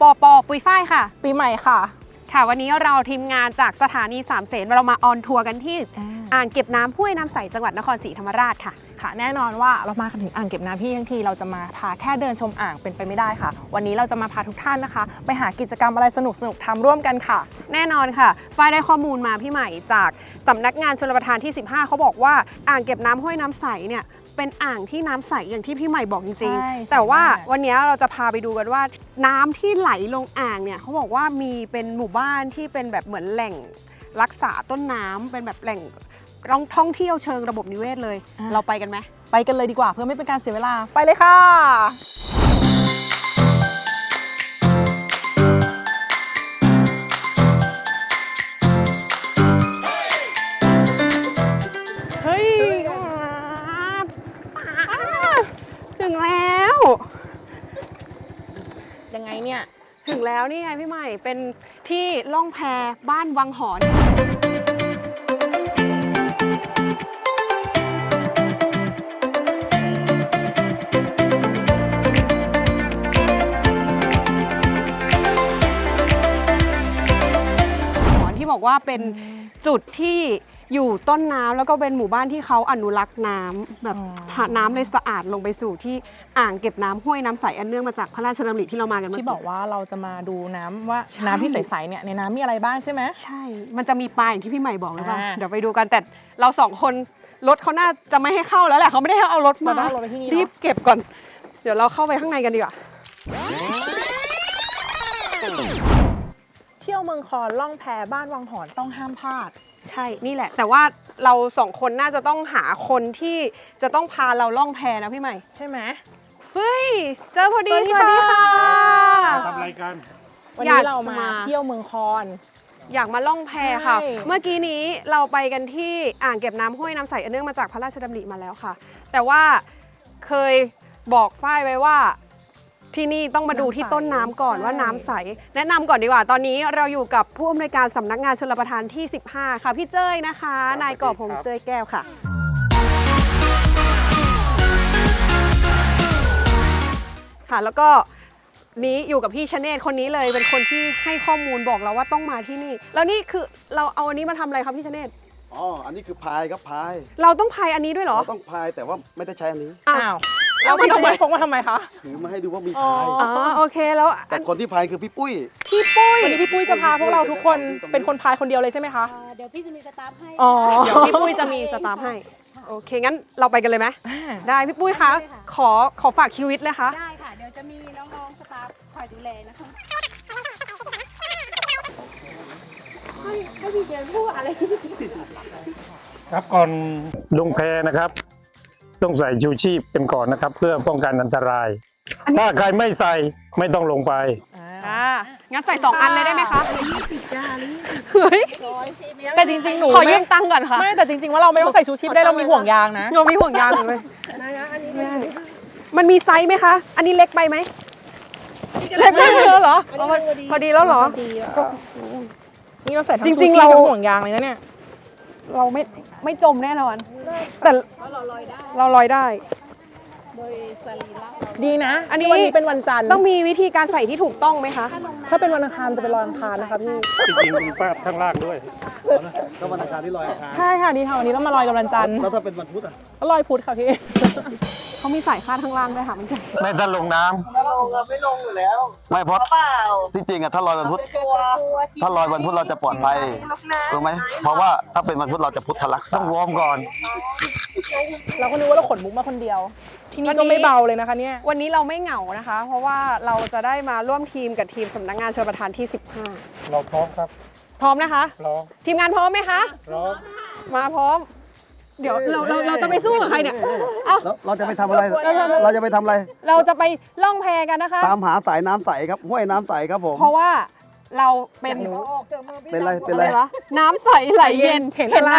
ปอปอปุยฝ้ายค่ะ ปีใหม่ค่ะ ค่ะ วันนี้เราทีมงานจากสถานีสามเสนเรามาออนทัวร์กันที่อ่างเก็บน้ำห้วยน้ำใสจังหวัดนครศรีธรรมราชค่ะ ค่ะ แน่นอนว่าเรามากันถึงอ่างเก็บน้ำที่ทั้งทีเราจะมาพาแค่เดินชมอ่างเป็นไปไม่ได้ค่ะ วันนี้เราจะมาพาทุกท่านนะคะ ไปหากิจกรรมอะไรสนุกสนุกๆทำร่วมกันค่ะ แน่นอนค่ะฝ้ายได้ข้อมูลมาพี่ใหม่จากสำนักงานชลประทานที่ 15 เขาบอกว่าอ่างเก็บน้ำห้วยน้ำใสเนี่ย เป็นอ่างที่น้ำใสอย่างที่พี่ใหม่บอกจริงใช่ๆ แต่ว่าใช่มากวันนี้เราจะพาไปดูกันว่า น้ำที่ไหลลงอ่างเนี่ยเขาบอกว่ามีเป็นหมู่บ้านที่เป็นแบบเหมือนแหล่งรักษาต้นน้ำเป็นแบบแหล่งท่องเที่ยวเชิงระบบนิเวศเลยเราไปกันไหม ไปกันเลยดีกว่าเพื่อไม่เป็นการเสียเวลา ไปเลยค่ะ แล้วนี่ไงพี่ใหม่ เป็นที่ล่องแพบ้านวังหอน หอนที่บอกว่าเป็นจุดที่ อยู่ต้นน้ำแล้วก็เป็นหมู่บ้านที่เขาอนุรักษ์น้ำแบบอ๋อหาน้ำเลยสะอาดลงไปสู่ที่อ่างเก็บน้ำห้วยน้ำใสอันเนื่องมาจากพระราชดำริที่เรามากันเมื่ที่บอกว่าเราจะมาดูน้ำว่าใช่ น้ำที่ใสๆเนี่ยในน้ำมีอะไรบ้างใช่ไหม ใช่ มันจะมีปลาอย่างที่พี่ใหม่บอกหรือเปล่าอ่า เดี๋ยวไปดูกันแต่เราสองคนรถเขาน่าจะไม่ให้เข้าแล้วแหละเขาไม่ได้ให้เอารถมา เราต้องเอารถไปที่นี่เนอะรีบเก็บก่อน เดี๋ยวเราเข้าไปข้างในกันดีกว่า เที่ยวเมืองคอนล่องแพบ้านวังหอนต้องห้ามพลาด ใช่นี่แหละ แต่ว่าเราสองคนน่าจะต้องหาคนที่จะต้องพาเราล่องแพนะพี่ใหม่ ใช่ไหมเฮ้ย เจอพอดีสวัสดีค่ะ ทำรายการวันอยานี้กเรามามา เที่ยวเมืองคอน อยากมาล่องแพค่ะ ใช่ เมื่อกี้นี้เราไปกันที่อ่างเก็บน้ำห้วยน้ำใสอันเนื่องมาจากพระราชดำริมาแล้วค่ะ แต่ว่าเคยบอกฝ้ายไว้ว่า ที่นี่ต้องมาดูที่ต้นน้ำก่อนว่าน้ำใส แนะนำก่อนดีกว่า ตอนนี้เราอยู่กับผู้อำนวยการสำนักงานชลประทานที่ 15 ค่ะ พี่เจ้ยนะคะนายกอบพงษ์เจ้ยแก้วค่ะ ค่ะ แล้วก็นี้อยู่กับพี่ชเนตคนนี้เลยเป็นคนที่ให้ข้อมูลบอกเราว่าต้องมาที่นี่ แล้วนี่คือเราเอาอันนี้มาทำอะไรครับพี่ชเนตอ๋อ อันนี้คือพายครับพายเราต้องพายอันนี้ด้วยเหรอเราต้องพายแต่ว่าไม่ได้ใช้อันนี้ อ้าวอ้าว เราแล้วพี่ทำไมพกมาทำไมคะถือมาให้ดูว่ามีอ๋อพายอ๋อโอเคแล้วอัแต่นคนที่พายคือพี่ปุ้ยพี่ปุ้ยวันนี้พี่ปุ้ยจะพาพวกเราทุกคนเป็นคนพายคนเดียวเลยใช่ไหมคะอ่าเดี๋ยวพี่จะมีสตาฟให้อ๋อเดี๋ยวพี่ปุ้ยจะมีสตาฟให้โอเคงั้นเราไปกันเลยไหมอ่าได้พี่ปุ้ยคะขอขอฝากชีวิตเลยคะได้ค่ะเดี๋ยวจะมีน้องๆสตาฟคอยดูแลนะคะครับก่อนลงแพนะครับ ต้องใส่ชูชีพเป็นก่อนนะครับ เพื่อป้องกันอันตราย ถ้าใครไม่ใส่ไม่ต้องลงไป อ่างั้นใส่สองอันเลยได้ไหมคะเฮ้ย แต่จริงๆ หนูขอยืไม่มตังค์ก่อนค่ะ ไม่แต่จริงๆ ว่าเราไม่ต้องใส่ชูชีพได้เรามีห่วงยางนะเรามีห่วงยางอยู่เลย มันมีไซส์ไหมคะ อันนี้เล็กไปไหม เล็กไปแล้วเหรออ๋อพอดีแล้วเหรอ นี่เราใส่ทั้งจชูริชีงพๆเราทั้งห่วงยางเลยนะเนี่ย เราไม่ไม่จมแน่นอน แต่เราลอยได้เราลอยได้ดีนะ อันนี้ที่วันนี้เป็นวันจันทร์ต้องมีวิธีการใส่ที่ถูกต้องไหมคะ ถ้าเป็นวันอังคารจะเป็นลอยอังคารนะคะพี่ จริงๆมีป้าบข้างล่างด้วย ก็วันอังคารที่ลอยอังคารใช่ค่ะดีค่ะวันนี้เรามาลอยกับวันจันทร์แล้วถ้าเป็นวันพุธอะก็ลอยพุธค่ะพี่ เขามีสายคาดข้างล่างด้วยค่ะมันจะไม่ถ้าลงน้ำไม่เพราะที่จริงอะถ้าลอยวันพุธถ้าลอยวันพุธเราจะปลอดภัยถูกไหมเพราะว่าถ้าเป็นวันพุธเราจะพุทธลักษต้อณ์งวอร์มก่อน เราก็นึกว่าเราขนมุกมาคนเดียว ที่นี่ก็ไม่เบาเลยนะคะเนี่ย วันนี้เราไม่เหงานะคะ เพราะว่าเราจะได้มาร่วมทีมกับทีมสำนักงานชลประทานที่เราพร้อมครับ15 พร้อมนะคะ พร้อมทีมงานพร้อมไหมคะ พร้อม มาพร้อม เดี๋ยวเราเราเราจะไปสู้กับใครเนี่ย เอ้า แล้วเราจะไปทำอะไร เราจะไปทำอะไร เราจะไปล่องแพกันนะคะ ตามหาสายน้ำใสครับห้วยน้ำใสครับผม เพราะว่าเราเป็นเป็นไรเป็นอะไรไรวะน้ำใสไหลเย็นเห็นอะไร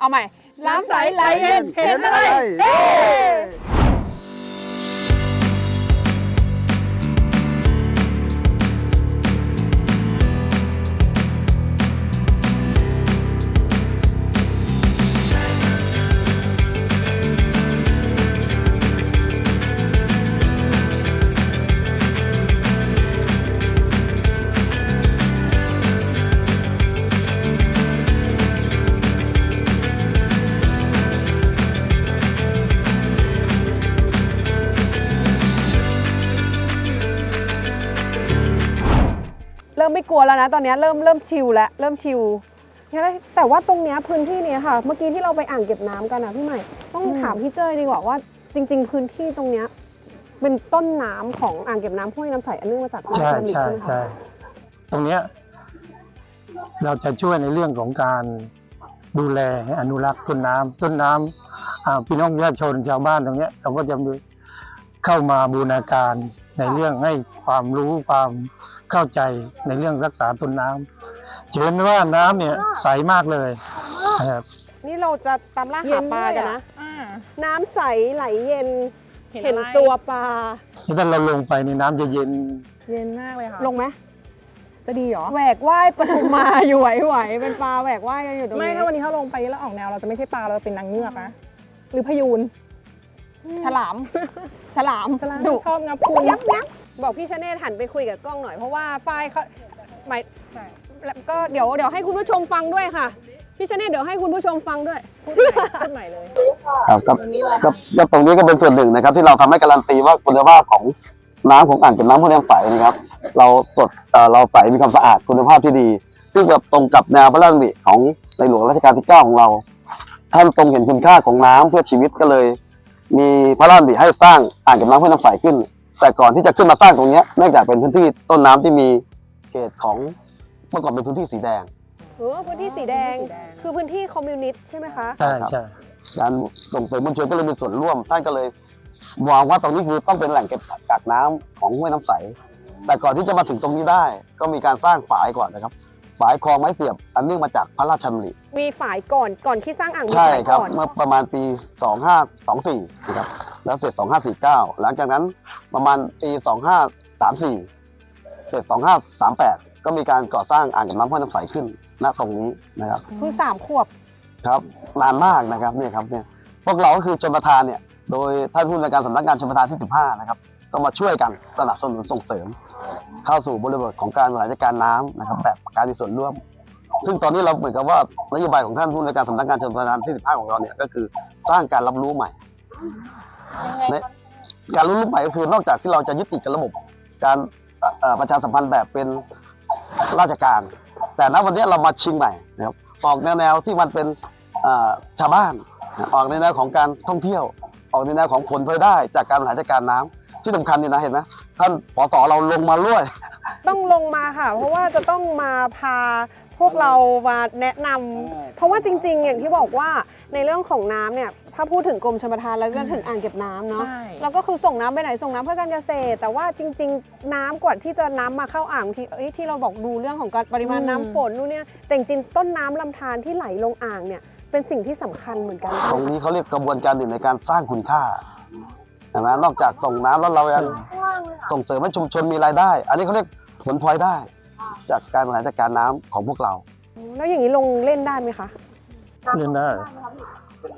เอาใหม่ น้ำใสไหลเย็นเห็นอะไร ตอนนี้เริ่มเริ่มชิลแล้วเริ่มชิลแต่ว่าตรงเนี้ยพื้นที่เนี้ยค่ะ เมื่อกี้ที่เราไปอ่างเก็บน้ำกันนะพี่ใหม่ต้องถามพี่เจ้ยดีกว่าว่า จริง ๆ พื้นที่ตรงเนี้ยเป็นต้นน้ำของอ่างเก็บน้ำห้วยน้ำใสอันเนื่องมาจากพระราใช่ชดำริใช่ใช่ไหมคะตรงเนี้ยเราจะช่วยในเรื่องของการดูแลอนุรักษ์ต้นน้ำต้นน้ำอ่าพี่น้องประชาชนชาวบ้านตรงเนี้ยเราก็จะมีเข้ามาบูรณาการ ในเรื่องให้ความรู้ความเข้าใจในเรื่องรักษาต้นน้ำจะเห็นว่าน้ำเนี่ยใสมากเลยนะครับ นี่เราจะตามล่าหาปลากันนะ อ่า น้ำใสไหลเย็น เห็นเห็นอะไร ตัวปลาถ้าเราลงไปในน้ำจะเย็น เย็นมากเลยค่ะลงไหมจะดีเหรอ แหวกว่ายปฐุมมาอยู่ไหวๆเป็นปลาแหวกว่ายกันอยู่ตรงไม่นี้ถ้าวันนี้ถ้าลงไปแล้วออกแนวเราจะไม่ใช่ปลาเราจะเป็นนางเงือกนะหรือพยูน ฉลาม ฉลามฉลามดุชอบงับคุณยับยับบอกพี่ชเนตหันไปคุยกับกล้องหน่อยเพราะว่าฝ้ายเขาหมายใช่แล้วก็เดี๋ยวเดี๋ยวให้คุณผู้ชมฟังด้วยค่ะ พี่ชเนตเดี๋ยวให้คุณผู้ชมฟังด้วยพูดใหม่พูดใหม่เลยครับก็วันนี้เลยก็ก็ตรงนี้ก็เป็นส่วนหนึ่งนะครับ ที่เราทำให้การันตีว่าคุณภาพของน้ำของอ่างเก็บน้ำห้วยน้ำใสนะครับ เราสดเอ่อเราใสมีความสะอาดคุณภาพที่ดี ซึ่งกับตรงกับแนวพระราชดำริของในหลวงรัชกาลที่ 9 ของเรา ท่านทรงเห็นคุณค่าของน้ำเพื่อชีวิตก็เลย มีพระราชดำริให้สร้างอ่างเก็บน้ำห้วยน้ำใสขึ้น แต่ก่อนที่จะขึ้นมาสร้างตรงเนี้ยเนื่องจากเป็นพื้นที่ต้นน้ำที่มีเขตของเมื่อก่อนเป็นพื้นที่สีแดงเออพื้นที่สีแดงคือพื้นที่คอมมิวนิสต์ใช่ไหมคะใช่ใช่การส่งเสริมมวลชนก็เลยมีส่วนร่วมท่านก็เลยมองว่าตรงนี้คือต้องเป็นแหล่งเก็บกักน้ำของห้วยน้ำใส แต่ก่อนที่จะมาถึงตรงนี้ได้ ก็มีการสร้างฝายก่อนนะครับ ฝายคลองไม้เสียบ อันเนื่องมาจากพระราชดำริมีฝายก่อนก่อนที่สร้างอ่างมีใช่ฝายครับ ก่อนเมื่อประมาณปี 2524นะครับแล้วเสร็จ 2549 หลังจากนั้นประมาณปี2534 เสร็จ 2538 ก็มีการก่อสร้างอ่างเก็บน้ำห้วยน้ำใสขึ้นณตรงนี้นะครับเพิ่งสามขวบครับนานมากนะครับเนี่ยครับเนี่ยพวกเราก็คือชนประธานเนี่ยโดยท่านผู้ในวยการสำนักงานชนประธานที่ 15 นะครับ ก็มาช่วยกันสนับสนุนส่งเสริม เข้าสู่บริบทของการบริหารจัดการน้ำนะครับแบบการมีส่วนร่วม ซึ่งตอนนี้เราเหมือนกับว่านโยบายของท่านผู้ในวยการสำนักงานชนประธานที่ 15 ของเราเนี่ยก็คือสร้างการรับรู้ใหม่ในการรับรู้ใหม่ก็คือนอกจากที่เราจะยึดติดกับระบบ การเอ่อประชาสัมพันธ์แบบเป็นราชการ แต่ณวันนี้เรามาชิงใหม่นะครับออกแนวๆที่มันเป็นเอ่อชาวบ้านออกในแนวของการท่องเที่ยว ออกในแนวของผลพลอยได้จากการบริหารจัดการน้ำ ที่สำคัญนี่นะเห็นไหมท่านปสเราลงมาด้วย ต้องลงมาค่ะ เพราะว่าจะต้องมาพาพวกเรามาแนะนำเพราะว่าจริง ๆ อย่างที่บอกว่าในเรื่องของน้ำเนี่ยถ้าพูดถึงกรมชลประทานแล้วก็ถึงอ่างเก็บน้ำเนาะ ใช่แล้วก็คือส่งน้ำไปไหนส่งน้ำเพื่อการเกษตร แต่ว่าจริง ๆ น้ำกว่าที่จะน้ำมาเข้าอ่างที่เอ้ยที่เราบอกดูเรื่องของการปริมาณน้ำฝนนู่นเนี่ยแต่จริงๆต้นน้ำลำธารที่ไหลลงอ่างเนี่ยเป็นสิ่งที่สำคัญเหมือนกัน ตรงนี้เขาเรียกกระบวนการหนึ่งในการสร้างคุณค่า เห็นไหมนอกจากส่งน้ำแล้วเรายังส่งเสริมให้ชุมชนมีรายได้ อันนี้เขาเรียกผลพลอยได้ จากการบริหารจัดการน้ำของพวกเรา แล้วอย่างนี้ลงเล่นได้ไหมคะ เล่นได้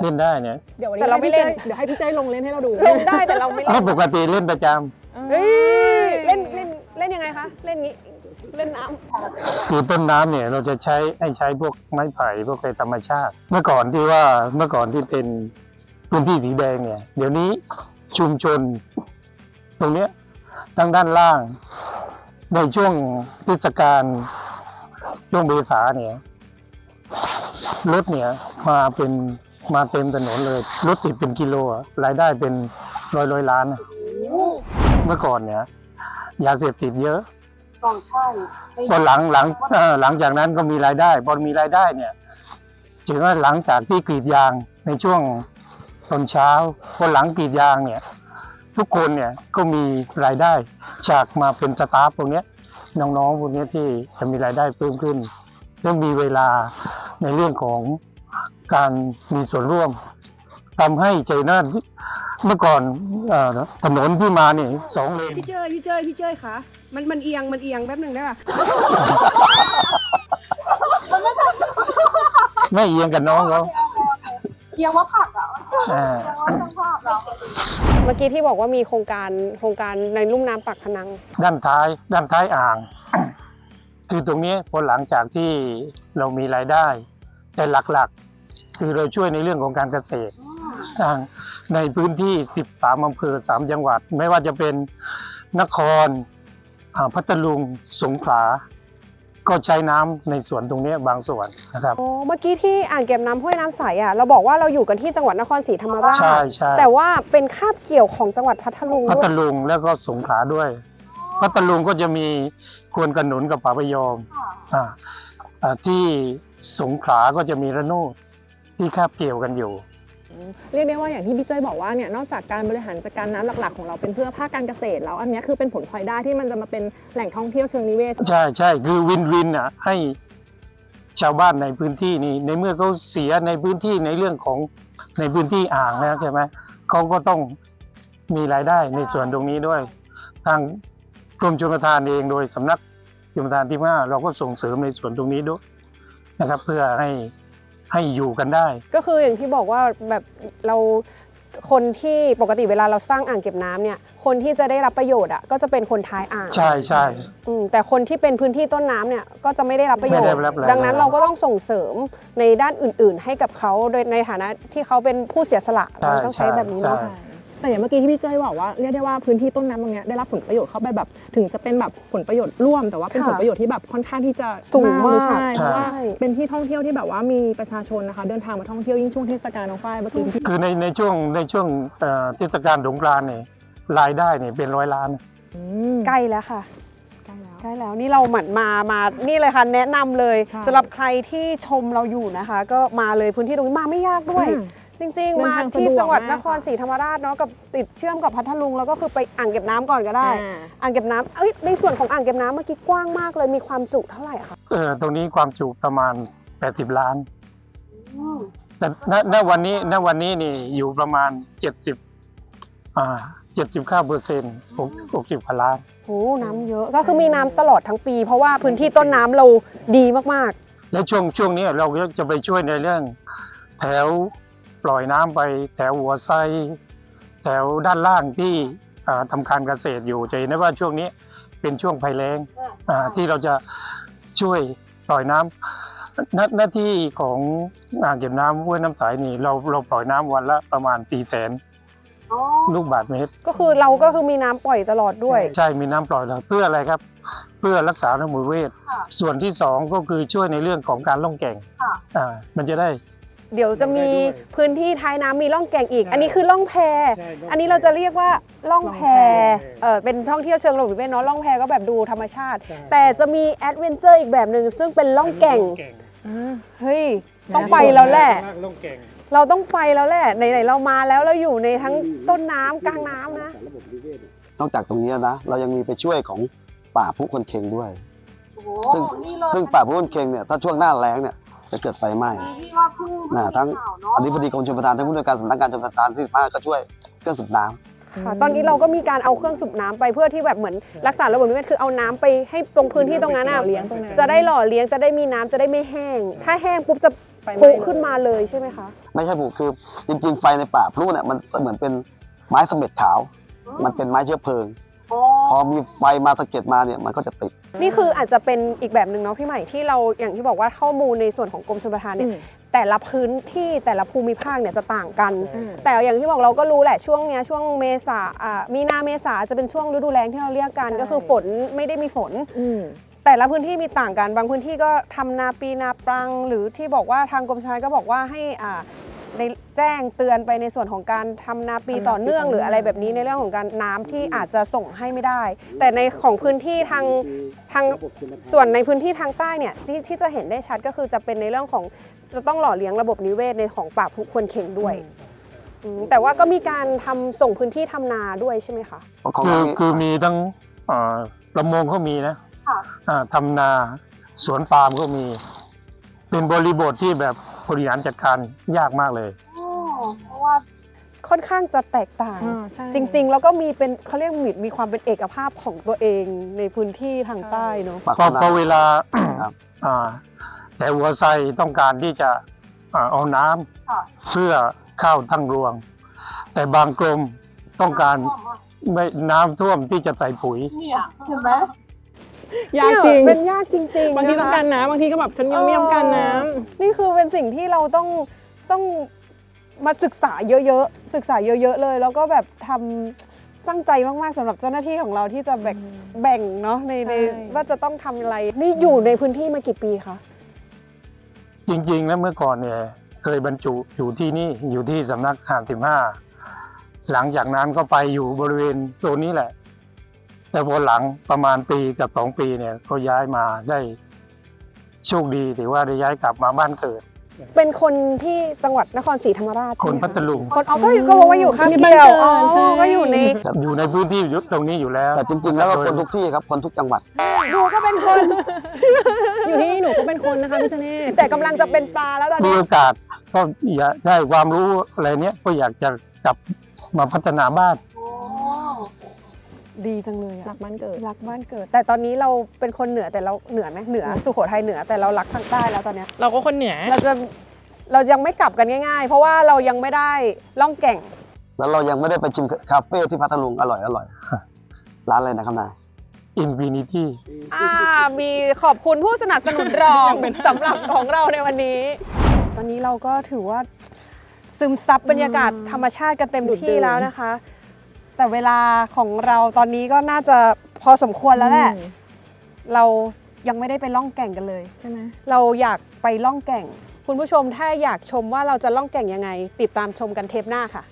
เล่นได้เนี่ยเดี๋ยววันแต่นี้เราไม่เล่นเดี๋ยวให้พี่เจ้ยลงเล่นให้เราดูลงได้แต่เราไม่ก็เล่นปกติเล่นประจเฮ้ยเล่นเล่นเล่นยังไงคะ เล่นงี้เล่นน้ำำคือต้นน้ำเนี่ยเราจะใช้ให้ใช้พวกไม้ไผ่พวกอะไรธรรมชาติ เมื่อก่อนที่ว่าเมื่อก่อนที่เป็นพื้นที่สีแดงเนี่ย เดี๋ยวนี้ ชุมชน ตรงเนี้ยทางด้านล่าง ในช่วงเทศกาลช่วงเบษาเนี่ยรถเนี่ยมาเป็นมาเต็มถนนเลยรถติดเป็นกิโลอะรายได้เป็นร้อยร้อยล้านอะเมื่อก่อนเนี่ยยาเสพติดเยอะพอหลังหลังเอ่อหลังจากนั้นก็มีรายได้พอมีรายได้เนี่ยถือว่าหลังจากที่กรีดยางในช่วง ตอนเช้าพอหลังกรีดยางเนี่ยทุกคนเนี่ยก็มีรายได้จากมาเป็นสตาฟพวกเนี้ยน้องๆพวกเนี้ยที่จะมีรายได้เพิ่มขึ้นเริ่มมีเวลาในเรื่องของการมีส่วนร่วมทำให้ใจน่านเมื่อก่อนเอ่อถนนที่มาเนี่ยสองเลนพี่เจ้ยพี่เจ้ยพี่เจ้ยคะมันมันเอียงมันเอียงแป๊บหนึ่งได้ป่ะไม่เอียงกับน้องเขา เคี้ยวว่าผักอะอ่าเมื่อกี้ที่บอกว่ามีโครงการโครงการในลุ่มน้ำปักพนัง ด้านท้ายด้านท้ายอ่าง คือตรงนี้พอหลังจากที่เรามีรายได้ แต่หลักๆ คือเราช่วยในเรื่องของการเกษตรอ่าในพื้นที่ 13อำเภอ 3 จังหวัด ไม่ว่าจะเป็นนครอ่าพัทลุงสงขลา ก็ใช้น้ำในสวนตรงเนี้ยบางส่วนนะครับโอ้เมื่อกี้ที่อ่างเก็บน้ำห้วยน้ำใสอะเราบอกว่าเราอยู่กันที่จังหวัดนครศรีธรรมราชใช่ใช่แต่ว่าเป็นคาบเกี่ยวของจังหวัดพัทลุงพัด้ทวยลุงแล้วก็สงขลาด้วย พัทลุงก็จะมีควนกระหนุนกับป่าพยอมอ่าอ่าที่สงขลาก็จะมีระโนดที่คาบเกี่ยวกันอยู่ เรียกได้ว่าอย่างที่พี่เจ้ยบอกว่าเนี่ยนอกจากการบริหารจัดการน้ำหลักๆ ของเราเป็นเพื่อภาคการเกษตรแล้ว อันนี้คือเป็นผลพลอยได้ที่มันจะมาเป็นแหล่งท่องเที่ยวเชิงนิเวศ ใช่ใช่คือวินวินอะให้ชาวบ้านในพื้นที่นี้ในเมื่อเขาเสียในพื้นที่ในเรื่องของในพื้นที่อ่างแล้วใช่ไหมเขาก็ต้องมีรายได้ในส่วนตรงนี้ด้วย ทางกรมชลประทานเองโดยสำนักชลประทานที่ห้าเราก็ส่งเสริมในส่วนตรงนี้ด้วยนะครับ เพื่อให้ ให้อยู่กันได้ ก็คืออย่างที่บอกว่าแบบเราคนที่ปกติเวลาเราสร้างอ่างเก็บน้ำเนี่ย คนที่จะได้รับประโยชน์อะก็จะเป็นคนท้ายอ่างใช่ใช่ อืมแต่คนที่เป็นพื้นที่ต้นน้ำเนี่ยก็จะไม่ได้รับประโยชไม่น์ ได้รับรายดังนั้นได้เราก็ต้องส่งเสริมในด้านอื่น ๆ ให้กับเขาโดยในฐานะที่เขาเป็นผู้เสียสละใช่เราต้องใช้แบบนี้เนาะ ใช่ แต่อย่างเมื่อกี้ที่พี่เจ้ยบอกว่าเรียกได้ว่าพื้นที่ต้นน้ำตรงเนี้ยได้รับผลประโยชน์เข้าไปแบบ ถึงจะเป็นแบบผลประโยชน์ร่วม แต่ว่าเป็นค่ะผลประโยชน์ที่แบบค่อนข้างที่จะสูงมากใช่เพราะว่าใช่เป็นที่ท่องเที่ยวที่แบบว่ามีประชาชนนะคะเดินทางมาท่องเที่ยวยิ่งช่วงเทศกาลน้องฝ้ายเมื่อกี้ที่คือในในช่วงในช่วงเอ่อเทศกาลสงกรานต์เนี่ยรายได้เนี่ยเป็นร้อยล้าน อืมใกล้แล้วค่ะ ใกล้แล้วใกล้แล้วนี่เราเหมือนมามานี่เลยค่ะแนะนำเลยใช่ สำหรับใครที่ชมเราอยู่นะคะ ก็มาเลยพื้นที่ตรงนี้มาไม่ยากด้วย อืม จริงเดิๆนมาทางสะดวกที่จังหวัดมากนครศรีธรรมราชเนาะกับติดเชื่อมกับพัทลุงแล้วก็คือไปอ่างเก็บน้ำก่อนก็ได้อ่าอ่างเก็บน้ำเอ้ยในส่วนของอ่างเก็บน้ำเมื่อกี้กว้างมากเลยมีความจุเท่าไหร่คะเออตรงนี้ความจุประมาณ 80 ล้านแต่ณณวันนี้ณวันนี้นี่อยู่ประมาณ 70อ่า79เปอร์เซ็นต์60กว่าล้านโอ้น้ำเยอะก็คือมีน้ำตลอดทั้งปี เพราะว่าพื้นที่ต้นน้ำเราดีมากและช่วงช่วงนี้เราก็จะไปช่วยในเรื่องแถว ปล่อยน้ำไปแถวหัวไซแถวด้านล่างที่อ่าทำการเกษตรอยู่จะเห็นได้ว่าช่วงนี้เป็นช่วงภัยแล้งอ่าที่เราจะช่วยปล่อยน้ำหน้าหน้าที่ของอ่างเก็บน้ำห้วยน้ำใสนี่เราเราปล่อยน้ำวันละประมาณ4แสนลูกบาทเมตรๆก็คือเราก็คือมีน้ำปล่อยตลอดด้วย ใช่มีน้ำปล่อยแล้วเพื่ออะไรครับ เพื่อรักษาระบบนิเวศค่ะส่วนที่สองก็คือช่วยในเรื่องของการล่องแก่งค่ะอ่ามันจะได้ เดี๋ยวจะมีได้ด้วยพื้นที่ท้ายน้ำมีล่องแก่งอีกใช่อันนี้คือล่องแพ ใช่ล่องแพอันนี้เราจะเรียกว่าล่องแพล่องแพเออเป็นท่องเที่ยวเชิงระบบนิเวศเนาะล่องแพก็แบบดูธรรมชาติ ใช่ แต่จะมีแอดเวนเจอร์อีกแบบหนึ่งซึ่งเป็นล่องแก่งอ่าเฮ้ย ต้องไปแล้วแหละล่องแก่งเราต้องไปแล้วแหละ ไหนๆเรามาแล้วเราอยู่ในทั้งต้นน้ำกลางน้ำนะ นอกจากตรงนี้นะเรายังมีไปช่วยของป่าผู้คนเค็งด้วยโอ้โหซึ่งนี่เลยซึ่งป่าผู้คนเค็งเนี่ยถ้าช่วงหน้าแล้งเนี่ย จะเกิดไฟไหม้ที่ว่าเพิ่งน่ะทั้งข่าวเนาะอธิบดีกรมชลประทานทั้งผู้ในวยการสำนักงานชลประทานที่15ก็ช่วยเครื่องสูบน้ำค่ะตอนนี้เราก็มีการเอาเครื่องสูบน้ำไปเพื่อที่แบบเหมือนรักษาระบบนิเวศคือเอาน้ำไปให้ตรงพื้นที่ตรงนั้นหล่อะอเลี้ยงตรงนั้นจะได้หล่อเลี้ยงจะได้มีน้ำจะได้ไม่แห้ง ถ้าแห้งปุ๊บจะไฟไหม้พุเลยขึ้นมาเลยใช่ไหมคะ ไม่ใช่ผูกคือจริงๆไฟในป่าพลุเนี่ยมันเหมือนเป็นไม้สำเร็จขาว มันเป็นไม้เชื้อเพลิงโอ้ พอมีไฟมาสะเก็ดมาเนี่ยมันก็จะติด นี่คืออาจจะเป็นอีกแบบหนึ่งเนาะพี่ใหม่ที่เราอย่างที่บอกว่าข้อมูลในส่วนของกรมชลประทานเนี่ยแต่ละพื้นที่แต่ละภูมิภาคเนี่ยจะต่างกันอืมแต่อย่างที่บอกเราก็รู้แหละช่วงเนี้ยช่วงเมษาอ่ามีนาเมษาจะเป็นช่วงฤดูแล้งที่เราเรียกกันใช่ก็คือฝนไม่ได้มีฝนอืมแต่ละพื้นที่มีต่างกัน บางพื้นที่ก็ทำนาปีนาปรัง หรือที่บอกว่าทางกรมชลก็บอกว่าให้อ่า ในแจ้งเตือนไปในส่วนของการทำนาปีทำนาปีต่อเนื่องต่อเนื่อง หรืออะไรแบบนี้ในเรื่องของการน้ำที่อาจจะส่งให้ไม่ได้ แต่ในของพื้นที่ทางทาง ส่วนในพื้นที่ทางใต้เนี่ยที่ที่จะเห็นได้ชัดก็คือจะเป็นในเรื่องของจะต้องหล่อเลี้ยงระบบนิเวศในของป่าภูควรเข่งด้วยอืมแต่ว่าก็มีการทำส่งพื้นที่ทำนาด้วยใช่ไหมคะเพราะของคือเรานี่คือมีทั้งอ่าประมงก็มีนะค่ะ อ่าทำนาสวนปาล์มก็มี เป็นบริบทที่แบบ บริหารจัดการยากมากเลยโอ้เพราะว่า ค่อนข้างจะแตกต่างอ่าใช่จริงๆ แล้วก็มีเป็นเขาเรียกมีมีความเป็นเอกภาพของตัวเองในพื้นที่ทางใต้เนาะปากพอพนังพอเวลาครับ อ่าแต่หัวไซต้องการที่จะอ่าเอาน้ำค่ะ เพื่อเข้าทั้งรวง แต่บางกรมต้องการไม่น้ำท่วมที่จะใส่ปุ๋ย เนี่ยเห็นไหม ยากจริงเนี่ยเป็นยากจริงๆบางทีนะคะต้องการน้ำบางทีก็แบบฉันยังไม่ต้องการน้ำนี่คือเป็นสิ่งที่เราต้องต้องมาศึกษาเยอะๆ ศึกษาเยอะ ๆ เลย แล้วก็แบบทำตั้งใจมากๆสำหรับเจ้าหน้าที่ของเราที่จะแบ่งแบ่งเนาะในในใช่ว่าจะต้องทำอะไร นี่อยู่ในพื้นที่มากี่ปีคะ จริงๆ แล้วเมื่อก่อนเนี่ยเคยบรรจุอยู่ที่นี่อยู่ที่สำนักหารสิบห้าหลังจากนั้นก็ไปอยู่บริเวณโซนนี้แหละ แต่พอหลังประมาณปีกับสองปีเนี่ยก็ย้ายมาได้โชคดีถือว่าได้ย้ายกลับมาบ้านเกิด เป็นคนที่จังหวัดนครศรีธรรมราชคนใช่ไหมะพัทลุงคนเอาก็ก็บอกว่าอยู่ข้างมีเดีบ้านยวเกิดอ๋อใช่ก็อยู่ในอยู่ในพื้นที่ตรงนี้อยู่แล้วแต่จริงๆ แล้วก็คนทุกที่ครับ คนทุกจังหวัด ดูก็เป็นคน อยู่ที่นี่หนูก็เป็นคนนะคะพี่ธเนศแต่กำลังจะเป็นปลาแล้วตอนมีนี้ โอกาสก็อยากได้ความรู้อะไรเนี้ยก็อยากจะกลับมาพัฒนาบ้าน ดีจังเลยรัอะกบ้านเกิด รักบ้านเกิด แต่ตอนนี้เราเป็นคนเหนือแต่เราเหนือไหมเหนือสุโขทัยเหนือแต่เรารักทางใต้แล้วตอนเนี้ยเราก็คนเหนือ เราจะเรายังไม่กลับกันง่าย ๆ เพราะว่าเรายังไม่ได้ล่องแก่งแล้วเรายังไม่ได้ไปชิมคาเฟ่ที่พัทลุงอร่อยอร่อยร้านอะไรนะครับนาย Infinity อ่ามีขอบคุณผู้สนับสนุนรองสำหรับของเราในวันนี้ ตอนนี้เราก็ถือว่าซึมซับบรรยากาศอืมธรรมชาติกันเต็มดูดที่ดื่มแล้วนะคะ แต่เวลาของเราตอนนี้ก็น่าจะพอสมควรแล้วแหละเรายังไม่ได้ไปล่องแก่งกันเลยใช่ไหมเราอยากไปล่องแก่ง คุณผู้ชมถ้าอยากชมว่าเราจะล่องแก่งยังไง ติดตามชมกันเทปหน้าค่ะ